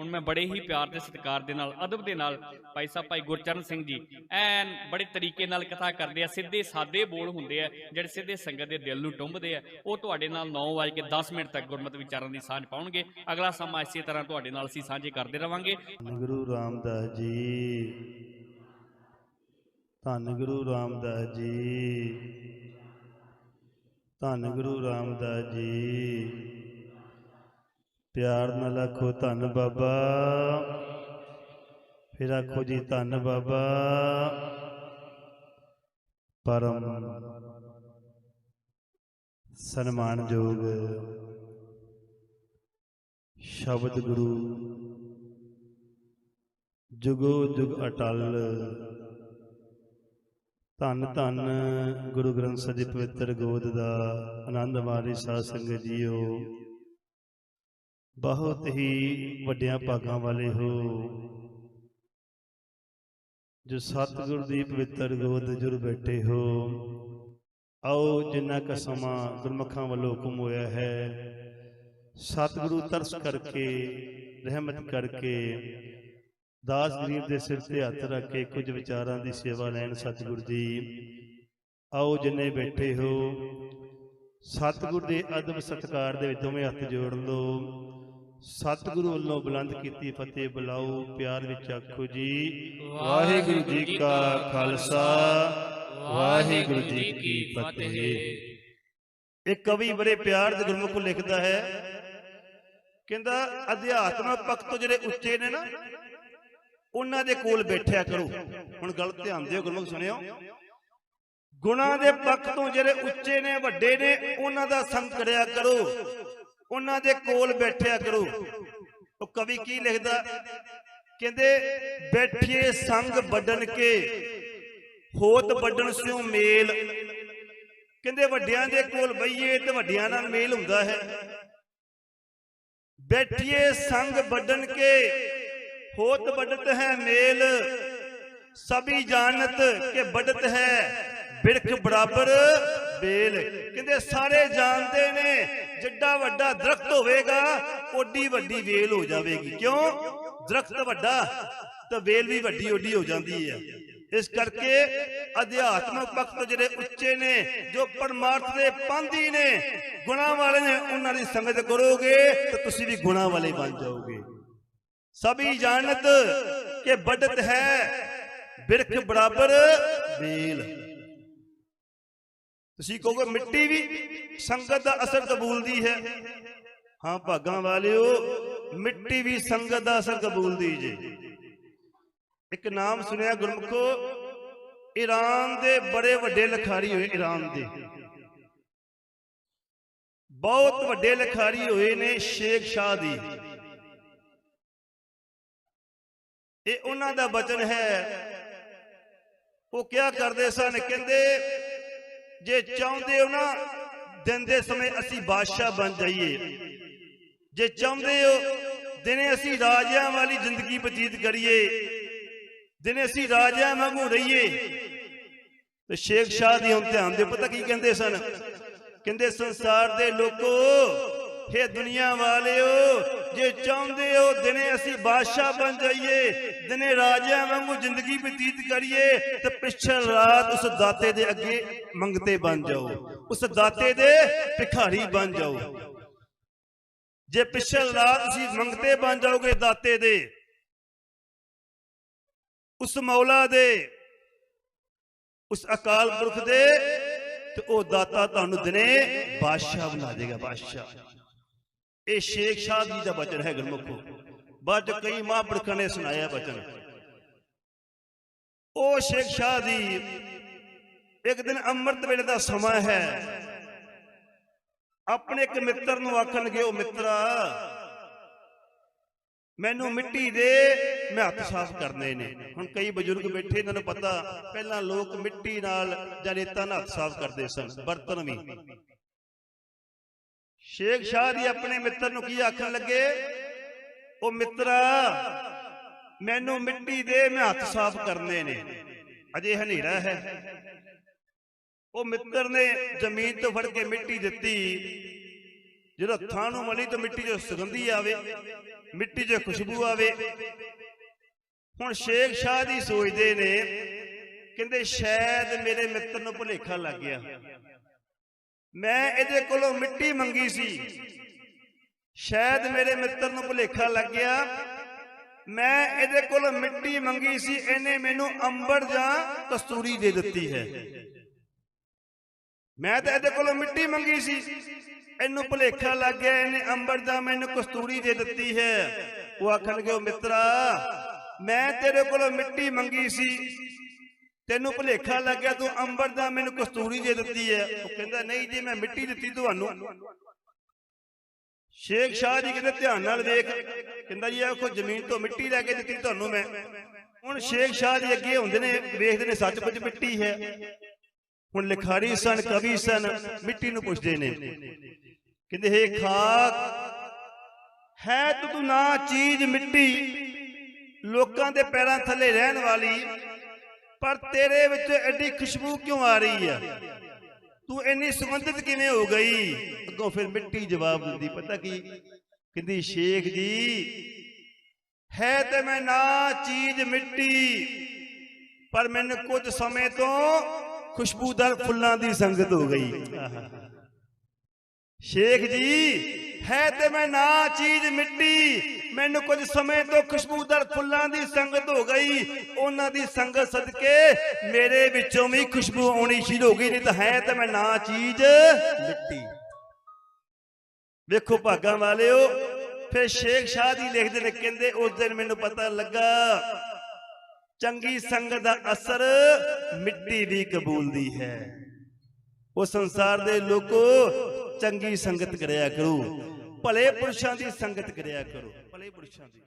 ਹੁਣ ਮੈਂ ਬੜੇ ਹੀ ਪਿਆਰ ਤੇ ਸਤਿਕਾਰ ਦੇ ਨਾਲ, ਅਦਬ ਦੇ ਨਾਲ ਭਾਈ ਸਾਹਿਬ, ਭਾਈ ਗੁਰਚਰਨ ਸਿੰਘ ਜੀ, ਐਨ ਬੜੇ ਤਰੀਕੇ ਨਾਲ ਕਥਾ ਕਰਦੇ ਆ, ਸਿੱਧੇ ਸਾਦੇ ਬੋਲ ਹੁੰਦੇ ਆ, ਜਿਹੜੇ ਸਿੱਧੇ ਸੰਗਤ ਦੇ ਦਿਲ ਨੂੰ ਟੁੰਬਦੇ ਆ, ਉਹ ਤੁਹਾਡੇ ਨਾਲ 9 ਵਜੇ ਕੇ 10 ਮਿੰਟ ਤੱਕ ਗੁਰਮਤਿ ਵਿਚਾਰਾਂ ਦੀ ਸਾਂਝ ਪਾਉਣਗੇ। ਅਗਲਾ ਸਮਾਂ ਇਸੇ ਤਰ੍ਹਾਂ ਤੁਹਾਡੇ ਨਾਲ ਅਸੀਂ ਸਾਂਝੇ ਕਰਦੇ ਰਵਾਂਗੇ। ਧੰਨ ਗੁਰੂ ਰਾਮਦਾਸ ਜੀ। ਧੰਨ ਗੁਰੂ ਰਾਮਦਾਸ ਜੀ। ਧੰਨ ਗੁਰੂ ਰਾਮਦਾਸ ਜੀ। ਪਿਆਰ ਨਾਲ ਆਖੋ ਧੰਨ ਬਾਬਾ। ਫਿਰ ਆਖੋ ਜੀ ਧੰਨ ਬਾਬਾ। ਪਰਮ ਸਨਮਾਨਯੋਗ ਸ਼ਬਦ ਗੁਰੂ ਜੁਗੋ ਜੁਗ ਅਟਲ। ਧੰਨ ਧੰਨ ਗੁਰੂ ਗ੍ਰੰਥ ਸਾਹਿਬ ਦੀ ਪਵਿੱਤਰ ਗੋਦ ਦਾ ਆਨੰਦ ਮਾਰੀ ਸਾਧ ਸੰਗਤ ਜੀਓ। ਬਹੁਤ ਹੀ ਵੱਡਿਆਂ ਭਾਗਾਂ ਵਾਲੇ ਹੋ। ਜੋ ਸਤਿਗੁਰ ਦੀ ਪਵਿੱਤਰ ਗੋਦ ਜੁਰ ਬੈਠੇ ਹੋ। ਆਓ ਜਿੰਨਾ ਕ ਸਮਾਂ ਗੁਰਮੁਖਾਂ ਵੱਲੋਂ ਹੁਕਮ ਹੋਇਆ ਹੈ, ਸਤਿਗੁਰੂ ਤਰਸ ਕਰਕੇ, ਰਹਿਮਤ ਕਰਕੇ, ਦਾਸ ਗਰੀਬ ਦੇ ਸਿਰ ਤੇ ਹੱਥ ਰੱਖ ਕੇ ਕੁਝ ਵਿਚਾਰਾਂ ਦੀ ਸੇਵਾ ਲੈਣ ਸਤਿਗੁਰ ਜੀ। ਆਓ ਜਿੰਨੇ ਬੈਠੇ ਹੋ, ਸਤਿਗੁਰ ਦੇ ਅਦਬ ਸਤਕਾਰ ਦੇ ਵਿੱਚ ਦੋਵੇਂ ਹੱਥ ਜੋੜ ਲਓ ਸਤਿਗੁਰੂ ਵੱਲੋਂ ਬੁਲੰਦ ਕੀਤੀ ਫਤਿਹ ਬੁਲਾਓ ਪਿਆਰ ਵਿੱਚ ਆਖੋ ਜੀ। ਵਾਹਿਗੁਰੂ ਜੀ ਕਾ ਖਾਲਸਾ ਵਾਹਿਗੁਰੂ ਜੀ ਕੀ ਫਤਿਹ। ਇੱਕ ਕਵੀ ਬੜੇ ਪਿਆਰ ਦੇ ਗੁਰਮੁਖ ਲਿਖਦਾ ਹੈ ਕਹਿੰਦਾ ਅਧਿਆਤਮਕ ਪੱਖ ਤੋਂ ਜਿਹੜੇ ਉੱਚੇ ਨੇ ਨਾ ਉਹਨਾਂ ਦੇ ਕੋਲ ਬੈਠਿਆ ਕਰੋ। ਹੁਣ ਗੱਲ ਧਿਆਨ ਦਿਓ ਗੁਰਮੁਖ ਸੁਣਿਓ। ਗੁਣਾ ਦੇ ਪੱਖ ਤੋਂ ਜਿਹੜੇ ਉੱਚੇ ਨੇ ਵੱਡੇ ਨੇ ਉਹਨਾਂ ਦਾ ਸੰਗ ਕਰਿਆ ਕਰੋ। ਉਹਨਾਂ ਦੇ ਕੋਲ ਬੈਠਿਆ ਕਰੋ। ਉਹ ਕਵੀ ਕੀ ਲਿਖਦਾ? ਕਹਿੰਦੇ, ਬੈਠੀਏ ਸੰਗ ਵੱਡਣ ਕੇ, ਹੋਤ ਵੱਡਣ ਸਿਓ ਮੇਲ। ਕਹਿੰਦੇ, ਵੱਡਿਆਂ ਦੇ ਕੋਲ ਬਈਏ ਤੇ ਵੱਡਿਆਂ ਨਾਲ ਮੇਲ ਹੁੰਦਾ ਹੈ। ਬੈਠੀਏ ਸੰਗ ਵੱਡਣ ਕੇ, ਹੋਤ ਵੱਡਤ ਹੈ ਮੇਲ। ਸਭੀ ਜਾਣਤ ਕਿ ਵੱਡਤ ਹੈ ਬਿਰਖ ਬਰਾਬਰ। ਬੇਲ ਕਹਿੰਦੇ ਸਾਰੇ ਜਾਣਦੇ ਨੇ, ਜਿੱਡਾ ਵੱਡਾ ਦਰਖਤ ਹੋਵੇਗਾ, ਓਡੀ ਵੱਡੀ ਵੇਲ ਹੋ ਜਾਵੇਗੀ। ਕਿਉਂ? ਦਰਖਤ ਵੱਡਾ ਤਾਂ ਵੇਲ ਵੀ ਵੱਡੀ ਓਡੀ ਹੋ ਜਾਂਦੀ ਹੈ ਇਸ ਕਰਕੇ ਅਧਿਆਤਮਕ ਪੱਖ ਜਿਹੜੇ ਉੱਚੇ ਨੇ, ਜੋ ਪਰਮਾਰਥ ਦੇ ਪੰਧੀ ਨੇ, ਗੁਣਾ ਵਾਲੇ ਨੇ, ਉਹਨਾਂ ਦੀ ਸੰਗਤ ਕਰੋਗੇ ਤਾਂ ਤੁਸੀਂ ਵੀ ਗੁਣਾ ਵਾਲੇ ਬਣ ਜਾਓਗੇ। ਸਭੀ ਜਾਣਤ ਕਿ ਵੱਡਤ ਹੈ, ਬਿਰਖ ਬਰਾਬਰ ਵੇਲ। ਤੁਸੀਂ ਕਹੋਗੇ ਮਿੱਟੀ ਵੀ ਸੰਗਤ ਦਾ ਅਸਰ ਕਬੂਲਦੀ ਹੈ। ਹਾਂ ਭਾਗਾਂ ਵਾਲਿਓ, ਮਿੱਟੀ ਵੀ ਸੰਗਤ ਦਾ ਅਸਰ ਕਬੂਲਦੀ ਜੇ। ਇੱਕ ਨਾਮ ਸੁਣਿਆ ਗੁਰਮੁਖੋ, ਈਰਾਨ ਦੇ ਬੜੇ ਵੱਡੇ ਲਖਾਰੀ ਹੋਏ ਈਰਾਨ ਦੇ। ਬਹੁਤ ਵੱਡੇ ਲਖਾਰੀ ਹੋਏ ਨੇ ਸ਼ੇਖ ਸ਼ਾਹ ਦੀ ਇਹ ਉਹਨਾਂ ਦਾ ਬਚਨ ਹੈ। ਉਹ ਕਿਆ ਕਰਦੇ ਸਨ? ਕਹਿੰਦੇ ਜੇ ਚਾਹੁੰਦੇ ਹੋ ਨਾ, ਦਿਨ ਦੇ ਸਮੇਂ ਅਸੀਂ ਬਾਦਸ਼ਾਹ ਬਣ ਜਾਈਏ। ਜੇ ਚਾਹੁੰਦੇ ਹੋ, ਦਿਨੇ ਅਸੀਂ ਰਾਜਿਆਂ ਵਾਲੀ ਜ਼ਿੰਦਗੀ ਬਤੀਤ ਕਰੀਏ। ਦਿਨੇ ਅਸੀਂ ਰਾਜਿਆਂ ਵਾਂਗੂ ਰਹੀਏ। ਤੇ ਸ਼ੇਖ ਸ਼ਾਹ ਦੀ ਹੁਣ ਧਿਆਨ ਦੇ ਪਤਾ ਕੀ ਕਹਿੰਦੇ ਸਨ? ਕਹਿੰਦੇ ਸੰਸਾਰ ਦੇ ਲੋਕੋ, ਹੇ ਦੁਨੀਆ ਵਾਲਿਓ ਜੇ ਚਾਹੁੰਦੇ ਹੋ, ਦਿਨੇ ਅਸੀਂ ਬਾਦਸ਼ਾਹ ਬਣ ਜਾਈਏ, ਦਿਨੇ ਰਾਜਿਆਂ ਵਾਂਗੂ ਜ਼ਿੰਦਗੀ ਬਤੀਤ ਕਰੀਏ, ਤੇ ਪਿਛਲ ਰਾਤ ਉਸ ਦਾਤੇ ਦੇ ਅੱਗੇ ਮੰਗਤੇ ਬਣ ਜਾਓ। ਉਸ ਦਾਤੇ ਦੇ ਭਿਖਾਰੀ ਬਣ ਜਾਓ। ਜੇ ਪਿਛਲ ਰਾਤ ਤੁਸੀਂ ਮੰਗਤੇ ਬਣ ਜਾਓਗੇ ਦਾਤੇ ਦੇ, ਉਸ ਮੌਲਾ ਦੇ, ਉਸ ਅਕਾਲ ਪੁਰਖ ਦੇ, ਤੇ ਉਹ ਦਾਤਾ ਤੁਹਾਨੂੰ ਦਿਨੇ ਬਾਦਸ਼ਾਹ ਬਣਾ ਦੇਗਾ, ਬਾਦਸ਼ਾਹ। ਇਹ ਸ਼ੇਖ ਸ਼ਾਹ ਜੀ ਦਾ ਬਚਨ ਹੈ ਗੁਰਮੁਖੋ। ਬਾਅਦ ਚ ਕਈ ਮਹਾਂਪੁਰਖਾਂ ਨੇ ਸੁਣਾਇਆ ਬਚਨ। ਉਹ ਸ਼ੇਖ ਸ਼ਾਹ ਦੀ ਇੱਕ ਦਿਨ ਅੰਮ੍ਰਿਤ ਵੇਲੇ ਦਾ ਸਮਾਂ ਹੈ। ਆਪਣੇ ਇੱਕ ਮਿੱਤਰ ਨੂੰ ਆਖਣ ਲੱਗੇ ਉਹ ਮਿੱਤਰਾ, ਮੈਨੂੰ ਮਿੱਟੀ ਦੇ, ਮੈਂ ਹੱਥ ਸਾਫ਼ ਕਰਨੇ ਨੇ। ਹੁਣ ਕਈ ਬਜ਼ੁਰਗ ਬੈਠੇ, ਇਹਨਾਂ ਨੂੰ ਪਤਾ, ਪਹਿਲਾਂ ਲੋਕ ਮਿੱਟੀ ਨਾਲ ਜਾਂ ਰੇਤਾਂ ਨਾਲ ਹੱਥ ਸਾਫ਼ ਕਰਦੇ ਸਨ, ਬਰਤਨ ਵੀ। ਸ਼ੇਖ ਸ਼ਾਹ ਜੀ ਆਪਣੇ ਮਿੱਤਰ ਨੂੰ ਕੀ ਆਖਣ ਲੱਗੇ? ਉਹ ਮਿੱਤਰਾ, ਮੈਨੂੰ ਮਿੱਟੀ ਦੇ, ਮੈਂ ਹੱਥ ਸਾਫ਼ ਕਰਨੇ ਨੇ। ਅਜੇ ਹਨੇਰਾ ਹੈ। ਉਹ ਮਿੱਤਰ ਨੇ ਜ਼ਮੀਨ ਤੋਂ ਫੜ ਕੇ ਮਿੱਟੀ ਦਿੱਤੀ। ਜਦੋਂ ਹੱਥਾਂ ਨੂੰ ਮਲੀ ਤਾਂ ਮਿੱਟੀ 'ਚੋਂ ਸੁਗੰਧੀ ਆਵੇ, ਮਿੱਟੀ ਚੋਂ ਖੁਸ਼ਬੂ ਆਵੇ। ਹੁਣ ਸ਼ੇਖ ਸ਼ਾਹ ਦੀ ਸੋਚਦੇ ਨੇ, ਕਹਿੰਦੇ ਸ਼ਾਇਦ ਮੇਰੇ ਮਿੱਤਰ ਨੂੰ ਭੁਲੇਖਾ ਲੱਗ ਗਿਆ। ਮੈਂ ਇਹਦੇ ਕੋਲੋਂ ਮਿੱਟੀ ਮੰਗੀ ਸੀ। ਸ਼ਾਇਦ ਮੇਰੇ ਮਿੱਤਰ ਨੂੰ ਭੁਲੇਖਾ ਲੱਗ ਗਿਆ। ਮੈਂ ਇਹਦੇ ਕੋਲੋਂ ਮਿੱਟੀ ਮੰਗੀ ਸੀ, ਇਹਨੇ ਮੈਨੂੰ ਅੰਬਰ ਜਾਂ ਕਸਤੂਰੀ ਦੇ ਦਿੱਤੀ ਹੈ। ਮੈਂ ਤਾਂ ਇਹਦੇ ਕੋਲੋਂ ਮਿੱਟੀ ਮੰਗੀ ਸੀ। ਇਹਨੂੰ ਭੁਲੇਖਾ ਲੱਗ ਗਿਆ, ਇਹਨੇ ਅੰਬਰ ਦਾ ਮੈਨੂੰ ਕਸਤੂਰੀ ਦੇ ਦਿੱਤੀ ਹੈ। ਉਹ ਆਖਣਗੇ ਉਹ ਮਿੱਤਰਾ, ਮੈਂ ਤੇਰੇ ਕੋਲੋਂ ਮਿੱਟੀ ਮੰਗੀ ਸੀ। ਤੈਨੂੰ ਭੁਲੇਖਾ ਲੱਗ ਗਿਆ ਤੂੰ ਅੰਬਰ ਦਾ ਮੈਨੂੰ ਕਸਤੂਰੀ ਦੇ ਦਿੱਤੀ ਹੈ। ਉਹ ਕਹਿੰਦਾ ਨਹੀਂ ਜੀ ਮੈਂ ਮਿੱਟੀ ਦਿੱਤੀ ਤੁਹਾਨੂੰ। ਸ਼ੇਖ ਸ਼ਾਹ ਜੀ ਕਹਿੰਦੇ ਧਿਆਨ ਨਾਲ ਵੇਖ। ਕਹਿੰਦਾ ਜੀ ਆਖੋ ਜ਼ਮੀਨ ਤੋਂ ਮਿੱਟੀ ਲੈ ਕੇ ਦਿੱਤੀ ਤੁਹਾਨੂੰ ਮੈਂ। ਹੁਣ ਸ਼ੇਖ ਸ਼ਾਹ ਜੀ ਅੱਗੇ ਹੁੰਦੇ ਨੇ ਵੇਖਦੇ ਨੇ ਸੱਚਮੁੱਚ ਮਿੱਟੀ ਹੈ। ਹੁਣ ਲਿਖਾਰੀ ਸਨ ਕਵੀ ਸਨ ਮਿੱਟੀ ਨੂੰ ਪੁੱਛਦੇ ਨੇ। ਕਹਿੰਦੇ ਹੇ ਖਾਕ ਹੈ ਤੂੰ ਨਾ ਚੀਜ਼ ਮਿੱਟੀ ਲੋਕਾਂ ਦੇ ਪੈਰਾਂ ਥੱਲੇ ਰਹਿਣ ਵਾਲੀ ਪਰ ਤੇਰੇ ਵਿੱਚ ਐਡੀ ਖੁਸ਼ਬੂ ਕਿਉਂ ਆ ਰਹੀ ਹੈ ਤੂੰ ਇੰਨੀ ਸੁਗੰਧਿਤ ਕਿਵੇਂ ਹੋ ਗਈ? ਅੱਗੋਂ ਫਿਰ ਮਿੱਟੀ ਜਵਾਬ ਦਿੰਦੀ, ਪਤਾ ਕੀ? ਕਹਿੰਦੀ, ਸ਼ੇਖ ਜੀ, ਹੈ ਤੇ ਮੈਂ ਨਾ ਚੀਜ਼ ਮਿੱਟੀ, ਪਰ ਮੈਨੂੰ ਕੁਝ ਸਮੇਂ ਤੋਂ ਖੁਸ਼ਬੂਦਾਰ ਫੁੱਲਾਂ ਦੀ ਸੰਗਤ ਹੋ ਗਈ। ਸ਼ੇਖ ਜੀ, ਹੈ ਤੇ ਮੈਂ ਨਾ ਚੀਜ਼ ਮਿੱਟੀ। ਮੈਨੂੰ ਕੁਝ ਸਮੇਂ ਤੋਂ ਖੁਸ਼ਬੂਦਾਰ ਫੁੱਲਾਂ ਦੀ ਸੰਗਤ ਹੋ ਗਈ। ਉਹਨਾਂ ਦੀ ਸੰਗਤ ਸਦਕੇ ਮੇਰੇ ਵਿੱਚੋਂ ਵੀ ਖੁਸ਼ਬੂ ਆਉਣੀ ਸ਼ੁਰੂ ਹੋ ਗਈ। ਨਹੀਂ ਤਾਂ ਹੈ ਤੇ ਮੈਂ ਨਾ ਚੀਜ਼ ਮਿੱਟੀ। ਵੇਖੋ ਭਾਗਾਂ ਵਾਲਿਓ, ਫਿਰ ਸ਼ੇਖ ਸ਼ਾਹ ਜੀ ਲਿਖਦੇ ਨੇ, ਕਹਿੰਦੇ ਉਸ ਦਿਨ ਮੈਨੂੰ ਪਤਾ ਲੱਗਾ, ਚੰਗੀ ਸੰਗਤ ਦਾ ਅਸਰ ਮਿੱਟੀ ਵੀ ਕਬੂਲਦੀ ਹੈ। ਉਹ ਸੰਸਾਰ ਦੇ ਲੋਕੋ ਚੰਗੀ ਸੰਗਤ ਕਰਿਆ ਕਰੋ ਭਲੇ ਪੁਰਸ਼ਾਂ ਦੀ ਸੰਗਤ ਕਰਿਆ ਕਰੋ। ਭਲੇ ਪੁਰਸ਼ਾਂ ਦੀ।